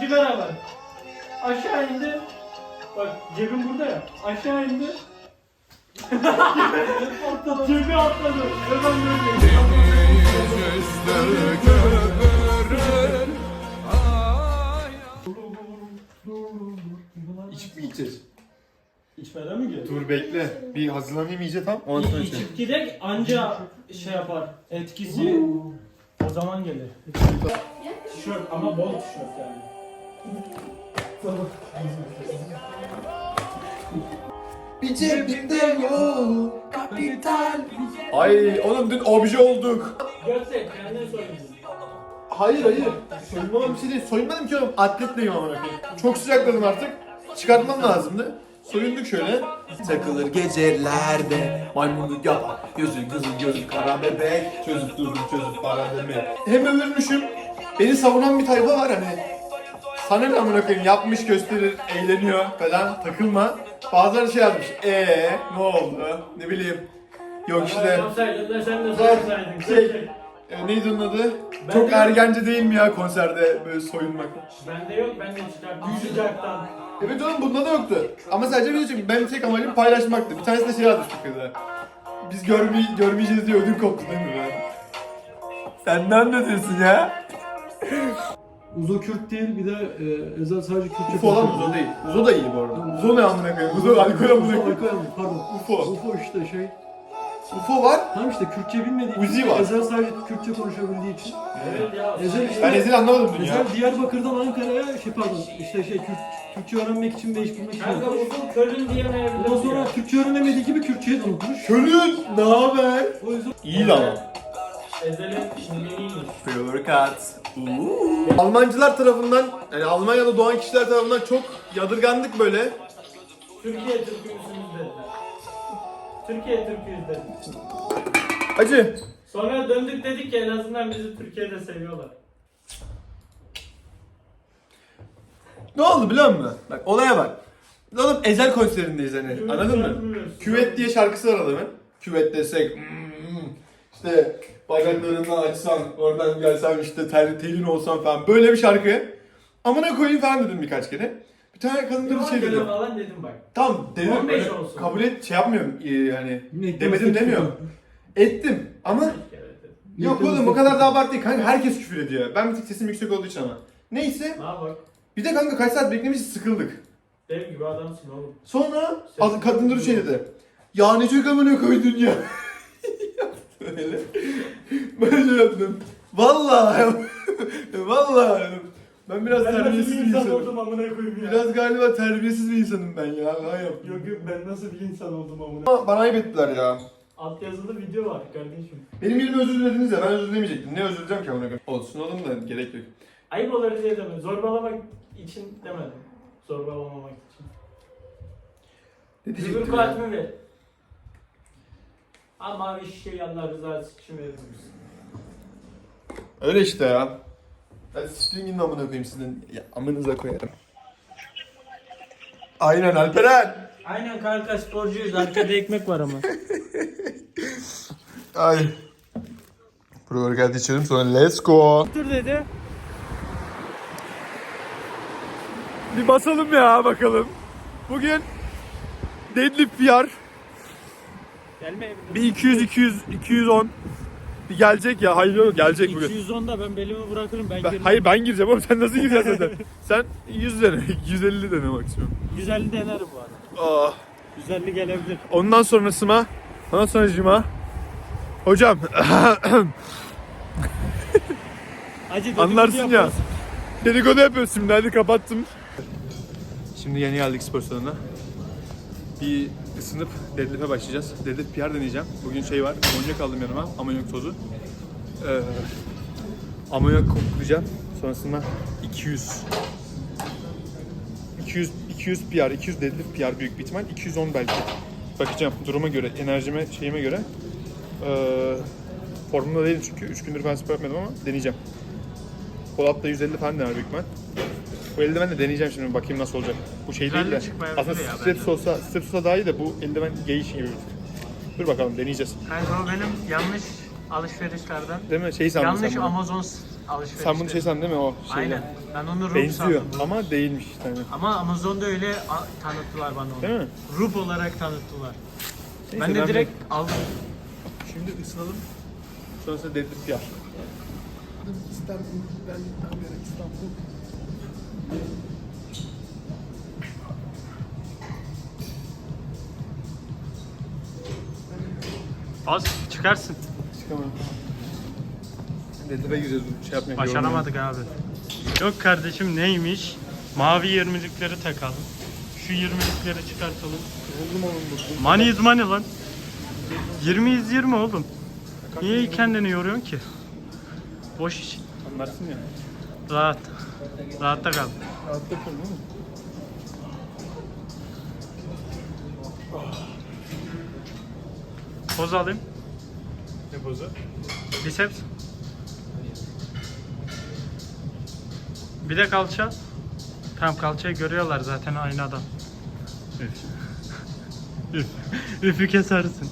cigara var. Aşağı indi. Bak cebim burada ya. Aşağı indi. atladı. Cebi atladı. Ve ben böyle. İçip mi gideceğiz? İçmeden mi geliyor? Dur bekle. Bir hazırlanayım iyice tam. Ondan sonra içelim. İçip gidek anca şey yapar. Etkisi o zaman gelir. Tişört ama bol tişört yani. Bir cebimde yok kapital. Ay oğlum dün obje olduk. Görsek kendine soyunsun. Hayır hayır. Soyunmam bir şey değil. Soyunmadım ki oğlum. Atletleyim amına koyayım. Çok sıcakladım artık. Çıkartmam lazımdı. Soyunduk şöyle. Takılır gecelerde maymunluk yapar. Gözü kızıl gözü kara bebek. Çözüp durdum çözüp para demek. Hem övülmüşüm. Beni savunan bir tayfa var hani. Sana ne amına koyayım yapmış gösterir, eğleniyor falan takılma. Bazıları şey yazmış. Eee ne oldu? Ne bileyim. Yok işte. Yapsaydın da sen de Bak, soyunsaydın. şey- E, neydi onun adı? Ben Çok de- ergence değil mi ya konserde böyle soyunmak? Bende yok ben de çıkarttım sıcaktan. Evet oğlum bunda da yoktu. Ama sadece video çekim. Benim tek amacım paylaşmaktı. Bir tanesi de şey yazmıştı kıza. Biz görmey görmeyeceğiz diye ödüm koptu değil mi ben? Sen ne anlatıyorsun ya? Uzo Kürt değil bir de e, Ezel sadece Kürtçe Ufo lan Uzo değil. Uzo da iyi bu arada. Uzo ne amına koyayım? Uzo alkol amına Ufo koyayım. alkol pardon. Ufo. Ufo işte şey. Ufo var. Tamam işte Kürtçe bilmediği Uzi için var. Ezel sadece Kürtçe konuşabildiği için. Evet ya. Ezel işte. Ben Ezil anlamadım dün ya. Ezel Diyarbakır'dan Ankara'ya şey pardon işte şey Kürt, Kürtçe öğrenmek için ve iş bulmak için. Kanka gitmiş. uzun körün diyemeyebilirim. Ondan sonra Türkçe öğrenemediği gibi Kürtçeyi de unutmuş. Kölün ne haber? O yüzden İyi lan. Ezel'in. Pre-workout. Almancılar tarafından, yani Almanya'da doğan kişiler tarafından çok yadırgandık böyle. Türkiye Türk'üsünüz dediler. Türkiye Türk'üyüz dedi. Acı. Sonra döndük dedik ki en azından bizi Türkiye'de seviyorlar. Ne oldu biliyor musun? Bak olaya bak. Oğlum Ezel konserindeyiz hani. Anladın mı? Küvet diye şarkısı var adamın. Küvet desek. hmm, işte bacaklarını açsan, oradan gelsem işte ter, telin olsan falan. Böyle bir şarkı. Amına koyayım falan dedim birkaç kere. Bir tane kadın da bir şey dedi. falan dedim bak. Tamam dedim. 15 öyle olsun. Kabul et şey yapmıyorum ee, yani. Yine Demedim demiyorum. Ettim ama yok oğlum o kadar da abart değil. Kanka herkes küfür ediyor. Ben bir tık sesim yüksek olduğu için ama. Neyse. Ne bak? Bir de kanka kaç saat beklemişiz sıkıldık. Dev gibi adamsın oğlum. Sonra ad- kadın dur şey dedi. Ya ne çok amına koydun ya. Böyle. Ben şey yaptım. Vallahi. Vallahi. Ben biraz terbiyesiz bir insanım. amına koyayım Biraz galiba terbiyesiz bir insanım ben ya. Ben yaptım. Yok yok ben nasıl bir insan oldum amına. Ama Bana ayıp ettiler ya. Alt yazılı video var kardeşim. Benim yerime özür dilediniz ya ben özür dilemeyecektim. Ne özür dileyeceğim ki amına koyayım? Olsun oğlum da gerek yok. Ayıp olur diye demedim. Zorbalamak için demedim. Zorbalamamak için. Ne Öbür diyecektim ya? kartımı ver. Ama bir şey Allah rızası için verir misin? Öyle işte ya. Siktirin gidin amına koyayım sizin. Ya amınıza koyarım. Aynen Alperen. Aynen kanka sporcuyuz. Arkada ekmek var ama. Ay. Pro-workout içelim sonra let's go. Dur dedi. Bir basalım ya bakalım. Bugün deadlift PR. Bir 200 200 210. Bir gelecek ya. Hayır yok gelecek bugün. 210'da ben belimi bırakırım ben, Ben- gelirim. hayır ben gireceğim oğlum sen nasıl gireceksin zaten? sen 100 dene, 150 dene maksimum. 150 denerim bu arada. Ah. 150 gelebilir. Ondan sonrasıma, ondan sonra cima. Hocam Acı dedikodu anlarsın ya. yapıyoruz. Dedikodu yapıyoruz şimdi hadi kapattım. Şimdi yeni geldik spor salonuna. Bir ısınıp deadlift'e başlayacağız. Deadlift PR deneyeceğim. Bugün şey var, amonyak aldım yanıma, amonyak tozu. Ee, amonyak koklayacağım. Sonrasında 200 200 200 PR, 200 deadlift PR büyük bir ihtimal, 210 belki. Bakacağım duruma göre, enerjime, şeyime göre. Ee, formumda değilim çünkü 3 gündür falan spor yapmadım ama deneyeceğim. Polat'ta 150 falan dener büyük ihtimal. Bu eldiven de deneyeceğim şimdi bakayım nasıl olacak. Bu şey değil de. Aslında ya straps olsa, straps olsa daha iyi de bu eldiven geyiş gibi bir tık. Dur bakalım deneyeceğiz. Kanka o benim yanlış alışverişlerden. Değil mi? Şey sandım yanlış sen bunu. Amazon alışverişte. Sen bunu şey sandın değil mi o şeyden? Aynen. Ben onu Rup Benziyor sandım. ama değilmiş hani. Ama Amazon'da öyle tanıttılar bana onu. Değil mi? Rup olarak tanıttılar. Neyse, ben de direkt aldım. Şimdi ısınalım. Sonrasında deadlift yap. İstanbul, ben İstanbul. Bas çıkarsın. Çıkamadım. Deadlift'e gireceğiz bu şey yapmaya. Başaramadık abi. Yok kardeşim neymiş? Mavi 20'likleri takalım. Şu 20'likleri çıkartalım. Buldum oğlum bu. Money is money lan. 20 is 20 oğlum. Niye kendini yoruyorsun ki? Boş iş. Anlarsın ya. Rahat. Rahatta kal. Rahatta kal değil mi? Poz alayım. Ne pozu? Biceps. Bir de kalça. Tam kalçayı görüyorlar zaten aynı adam. Üf. Üfü kesersin.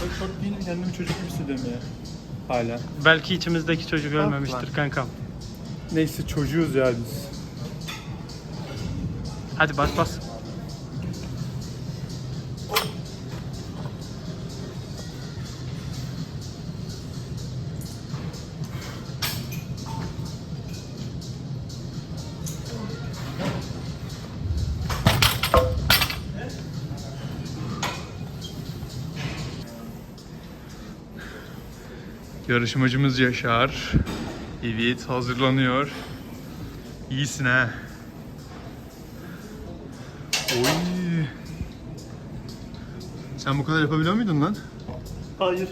Çok çok değil kendimi çocuk gibi hissediyorum ya. Hala. Belki içimizdeki çocuk ölmemiştir kankam. Neyse çocuğuz ya biz. Hadi bas bas. Yarışmacımız Yaşar. Evet hazırlanıyor. İyisin ha. Oy. Sen bu kadar yapabiliyor muydun lan? Hayır.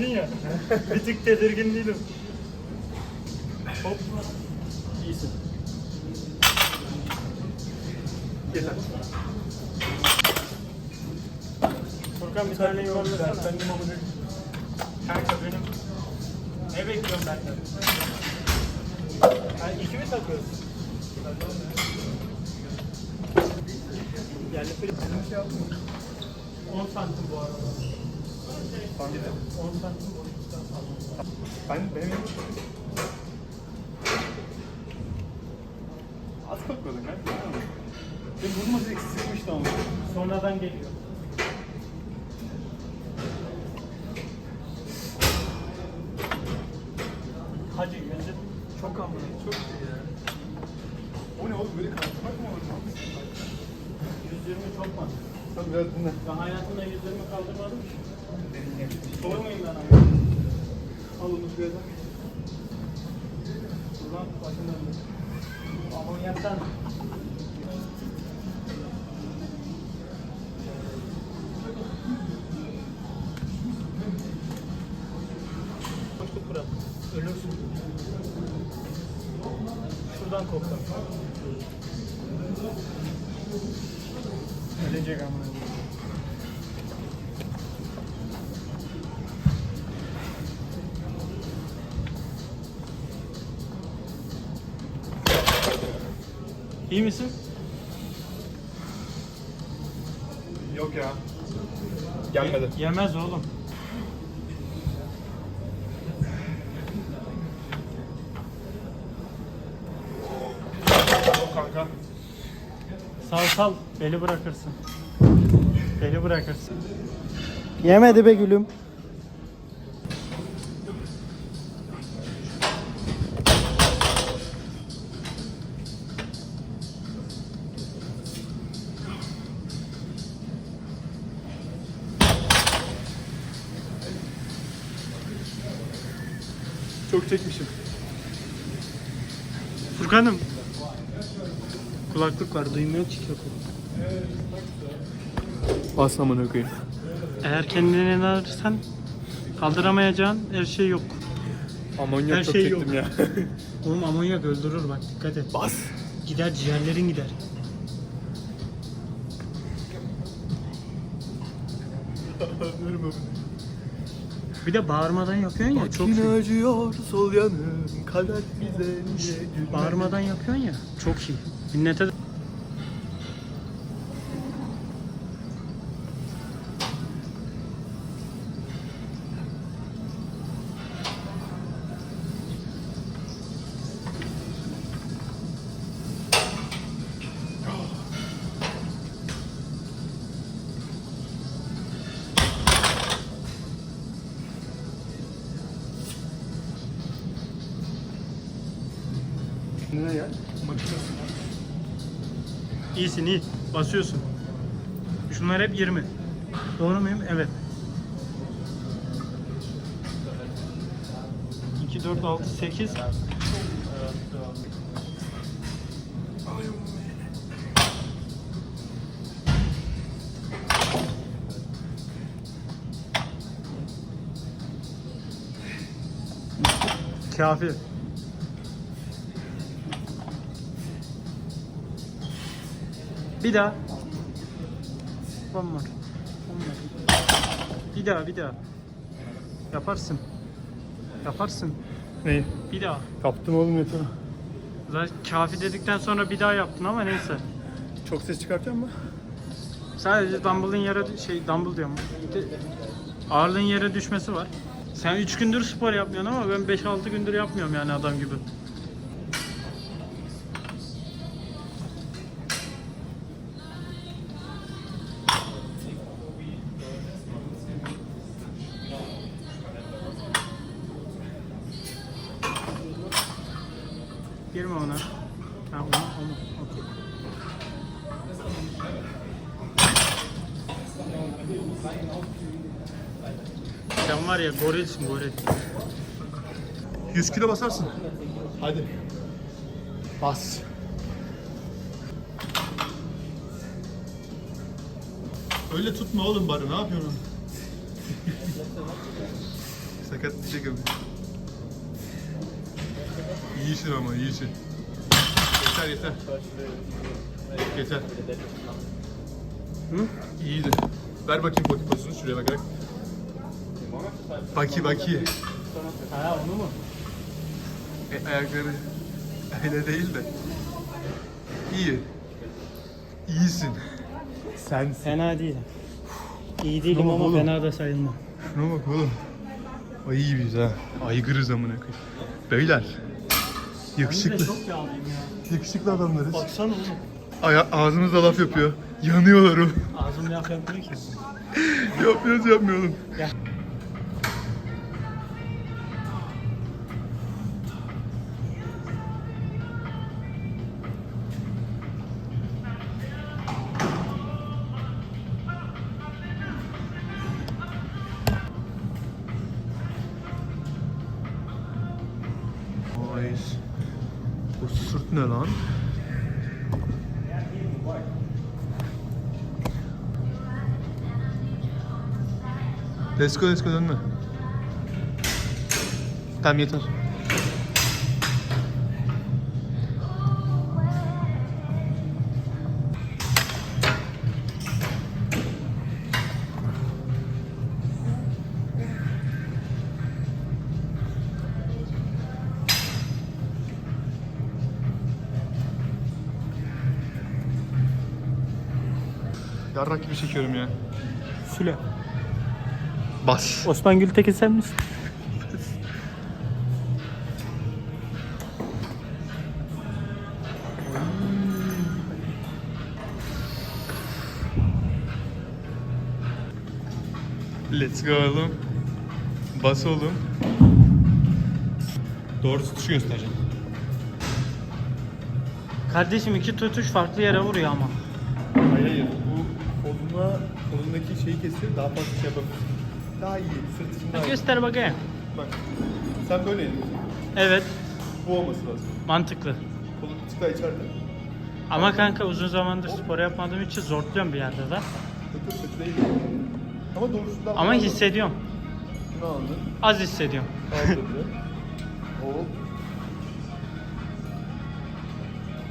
Arkamdasın ya. bir tık tedirgin değilim. Hop. İyisin. Yeter. Furkan bir tane yuvarlasana. Ben mamunu. Kanka benim. Ne bekliyorum benden? Yani iki mi takıyoruz? Yani bir şey 10 santim bu arada. Hangi de? 10 santim boşluktan fazla. Ben benim Az kalkıyordun kanka. Benim vurması eksilmişti ama. Sonradan geliyor. Hacı gözüm çok ama çok iyi ya. O ne oğlum böyle kalkmak mı olur? 120 çok mu? Sen biraz dinle. Ben hayatımda 120 kaldırmadım ki. Sormayın ben ama. Al onu şuraya tak. Buradan başım İyi misin? Yok ya. Gelmedi. Yemez oğlum. Yok kanka. Sal sal. Beli bırakırsın. Beli bırakırsın. Yemedi be gülüm. Çok çekmişim. Furkan'ım. Kulaklık var duymuyor çok. Bas amına koyayım. Eğer kendine inanırsan kaldıramayacağın her şey yok. Amonyak Her çok şey çektim ya. Oğlum amonyak öldürür bak dikkat et. Bas. Gider ciğerlerin gider. Abi. Bir de bağırmadan yapıyorsun ya çok Yine iyi. acıyor sol yanım kader bize niye gülmedi? Bağırmadan yapıyorsun ya çok iyi. Minnete de... ya? İyisin iyi. Basıyorsun. Şunlar hep 20. Doğru muyum? Evet. 2, 4, 6, 8. Kafi. Bir daha. One more. One more. Bir daha, bir daha. Yaparsın. Yaparsın. Neyi? Bir daha. Kaptım oğlum yeter. Zaten kafi dedikten sonra bir daha yaptın ama neyse. Çok ses çıkartıyor mu? Sadece dumbbell'ın yere şey dumbbell diyorum. De- Ağırlığın yere düşmesi var. Sen 3 gündür spor yapmıyorsun ama ben 5-6 gündür yapmıyorum yani adam gibi. Girme ona. Ha ona, ona. Okey. Sen var ya gorilsin goril. 100 kilo basarsın. Hadi. Bas. Öyle tutma oğlum barı ne yapıyorsun? Sakat bir şey gibi. İyisin ama iyisin. Yeter yeter. Yeter. Hı? İyiydi. Ver bakayım body pozisunu şuraya bakarak. Baki baki. Ha onu mu? E, ayakları öyle değil de. İyi. İyisin. Sensin. Fena değil. İyi değilim Tamam ama oğlum. fena da sayılmam. Şuna bak oğlum. Ay iyi biz ha. Aygırız amına koyayım. Beyler. Yakışıklı. çok yağlıyım ya. Yakışıklı adamlarız. Baksana oğlum. Aya ağzımızda laf yapıyor. Yanıyorlar o. Ağzım laf yapmıyor ki. Yapmıyoruz yapmayalım. Gel. Ne lan? Let's go let's go dönme. Tamam yeter. Yarrak gibi çekiyorum ya. Süle. Bas. Osman Gültekin sen misin? Let's go oğlum. Bas oğlum. Doğru tutuşu göstereceğim. Kardeşim iki tutuş farklı yere vuruyor ama. Şeyi kesiyor daha fazla şey yapabilirsin. Daha iyi. Sırt için daha iyi. Göster bakayım. Bak. Sen böyle elini. Evet. Bu olması lazım. Mantıklı. Tık daha içeride. Ama kanka uzun zamandır spor yapmadığım için zorluyorum bir yerde de. Kötü değil. Ama doğrusundan Ama hissediyorum. Ne aldın? Az hissediyorum. Aldın. Hop.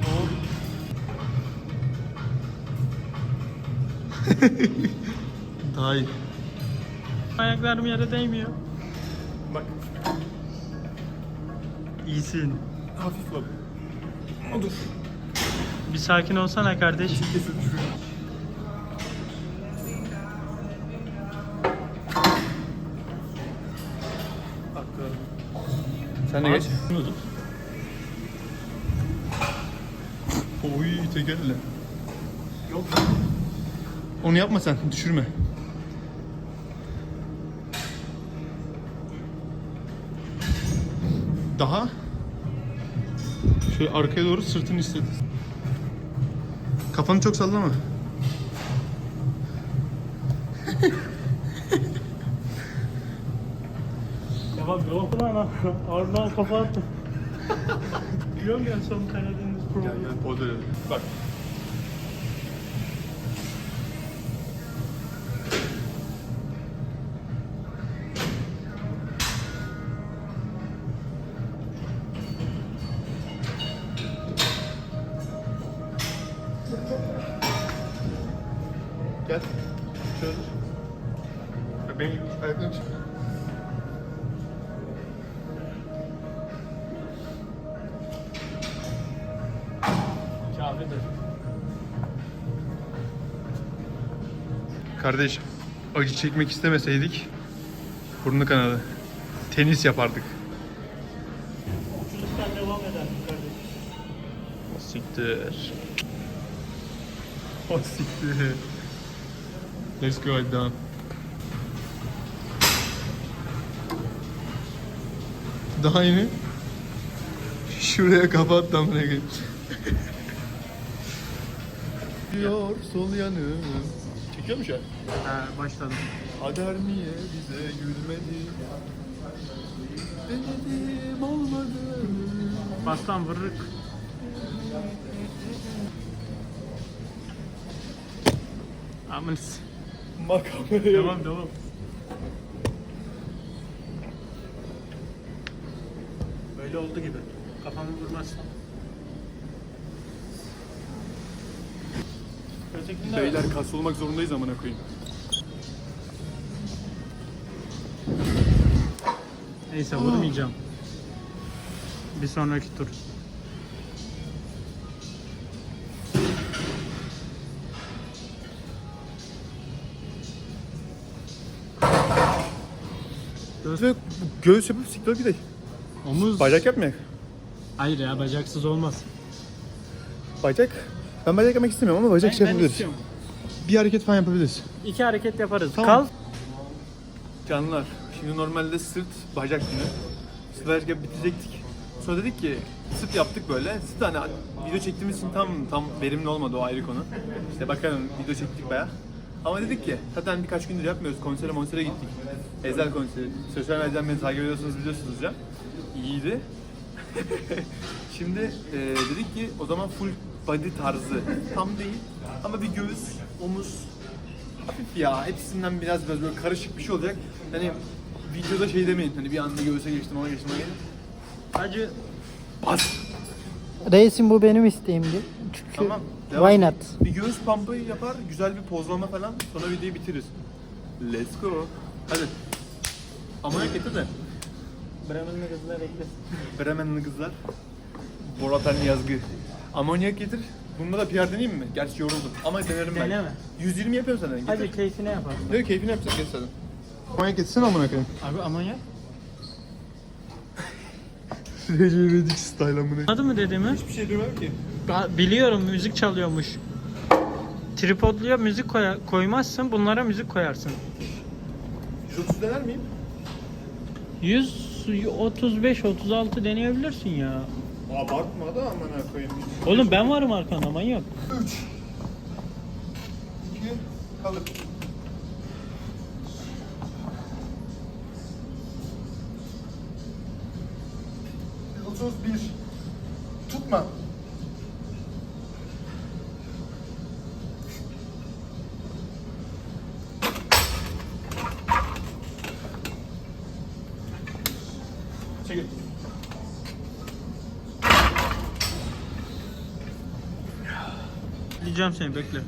Hop. iyi. Ayaklarım yere değmiyor. Bak. İyisin. Hafif bak. Odur. Bir sakin olsana kardeş. Sen de geç. Oy tekerle. Yok. Onu yapma sen, düşürme. Daha. Şöyle arkaya doğru sırtını hisset. Kafanı çok sallama. Tamam yok lan Ardından kafa attım. Biliyorum ya son Karadeniz Gel programı. gel poz verelim. Bak. Kardeş, acı çekmek istemeseydik burnu kanadı. Tenis yapardık. Çocuktan devam eder kardeş. Siktir. O siktir. Let's go down. Daha yeni şuraya kapat ne geç. Diyor sol yanım. Çekiyor mu şu an? Ha başladım. Kader niye bize gülmedi? Denedim olmadı. Bastan Bak kameraya bak. Devam devam. Böyle oldu gibi. Kafamı vurmazsam. Ötekinde Beyler kas olmak zorundayız amına koyayım. Neyse vurmayacağım. Bir sonraki tur. Göğüs, göğüs yapıp siktir gidelim. Omuz. Bacak yapmayak. Hayır ya bacaksız olmaz. Bacak. Ben bacak yapmak istemiyorum ama bacak şey ben yapabiliriz. istiyorum. Bir hareket falan yapabiliriz. İki hareket yaparız. Tamam. Kal. Canlar, şimdi normalde sırt, bacak günü. Sırt bacak yapıp bitecektik. Sonra dedik ki sırt yaptık böyle. Sırt hani video çektiğimiz için tam tam verimli olmadı o ayrı konu. İşte bakalım video çektik baya. Ama dedik ki zaten birkaç gündür yapmıyoruz. Konsere monsere gittik. Ezel konseri. Sosyal medyadan beni takip ediyorsanız biliyorsunuz ya. İyiydi. Şimdi e, dedik ki o zaman full body tarzı. Tam değil ama bir göğüs, omuz, hafif ya hepsinden biraz biraz böyle karışık bir şey olacak. Hani videoda şey demeyin hani bir anda göğüse geçtim ona geçtim ona geçtim. Acı. Bas. Reisim bu benim isteğimdi. Çünkü Tamam. devam. why not? Bir göğüs pump'ı yapar, güzel bir pozlama falan sonra videoyu bitiririz. Let's go. Hadi. Amonyak getir de. Bremen'li kızlar ekle. Bremenli kızlar. Boratan yazgı. Amonyak getir. Bunda da PR deneyeyim mi? Gerçi yoruldum ama denerim ben. Deneme. 120 yapıyorum senden. Getir. Hadi keyfine yapalım. Ne keyfini yapacaksın geç zaten. Amonyak getirsene amına koyayım. Abi amonyak. Recep İvedik style amına. Anladın mı dediğimi? Hiçbir şey duymadım ki. Ben biliyorum müzik çalıyormuş. Tripodluya müzik koya- koymazsın, bunlara müzik koyarsın. 130 dener miyim? 135 36 deneyebilirsin ya. Abartma da amına koyayım. Oğlum ben varım arkanda manyak. 3 2 kalıp. Bir. Tutma. Diyeceğim seni bekle.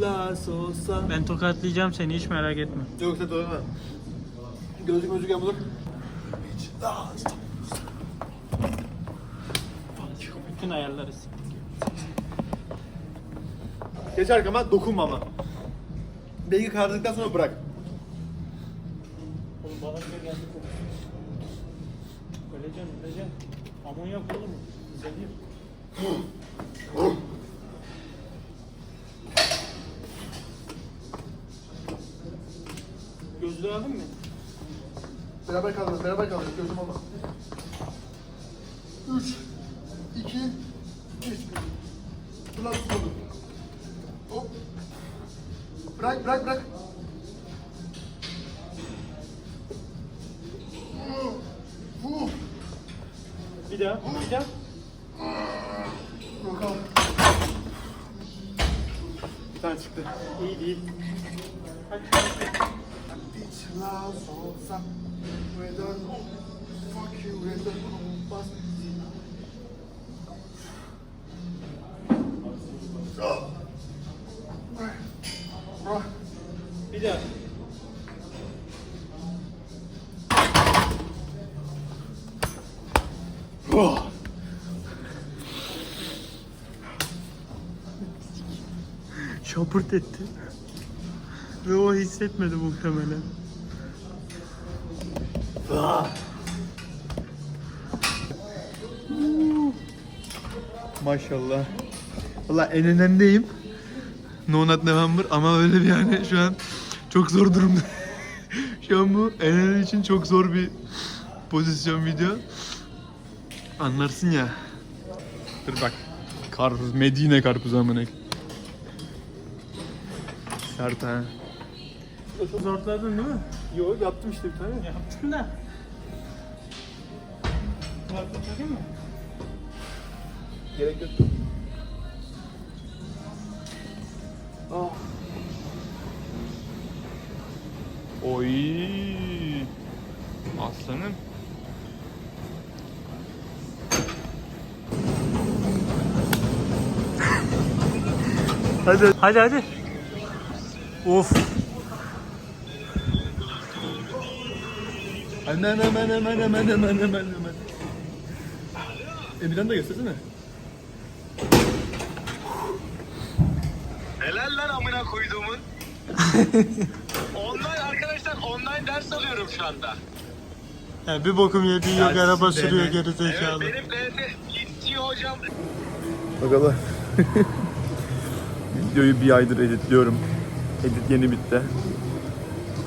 las olsa. Ben tokatlayacağım seni hiç merak etme. Yoksa doğru Gözlük gözlük yapılır. Bütün ayarları Geç arkama dokunma ama. Belki kardıktan sonra bırak. Oğlum bana bile geldi kokusu. Öleceksin, öleceksin. Amonyak oğlum. Zehir. Aldın mı? Beraber kaldırın, beraber kaldırın. Gözüm olma. 3, Şapırt etti. Ve o hissetmedi muhtemelen. Maşallah. Valla en önemdeyim. No Not November ama öyle bir yani şu an çok zor durumda. şu an bu Enen için çok zor bir pozisyon video. Anlarsın ya. Dur bak. Karpuz, Medine karpuzu amına. Sert ha. Zortladın değil mi? Yok yaptım işte bir tane. Yaptın da. Kulaklık takayım mı? Gerek yok. Ah. Oy. Aslanım. Hadi. Hadi hadi. Of. Hemen hemen hemen hemen hemen hemen hemen. Emirhan da göstersene. Helal lan amına koyduğumun. online arkadaşlar online ders alıyorum şu anda. Ya bir bokum yediği yok araba sürüyor geri Evet zekalı. benim DT gitti hocam. Bakalım. Videoyu bir aydır editliyorum. Edit yeni bitti.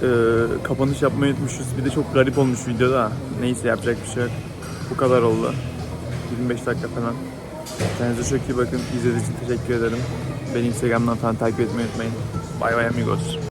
Ee, kapanış yapmayı unutmuşuz. Bir de çok garip olmuş videoda. Neyse yapacak bir şey yok. Bu kadar oldu. 25 dakika falan. Kendinize çok iyi bakın. İzlediğiniz için teşekkür ederim. Beni Instagram'dan falan takip etmeyi unutmayın. Bay bay amigos.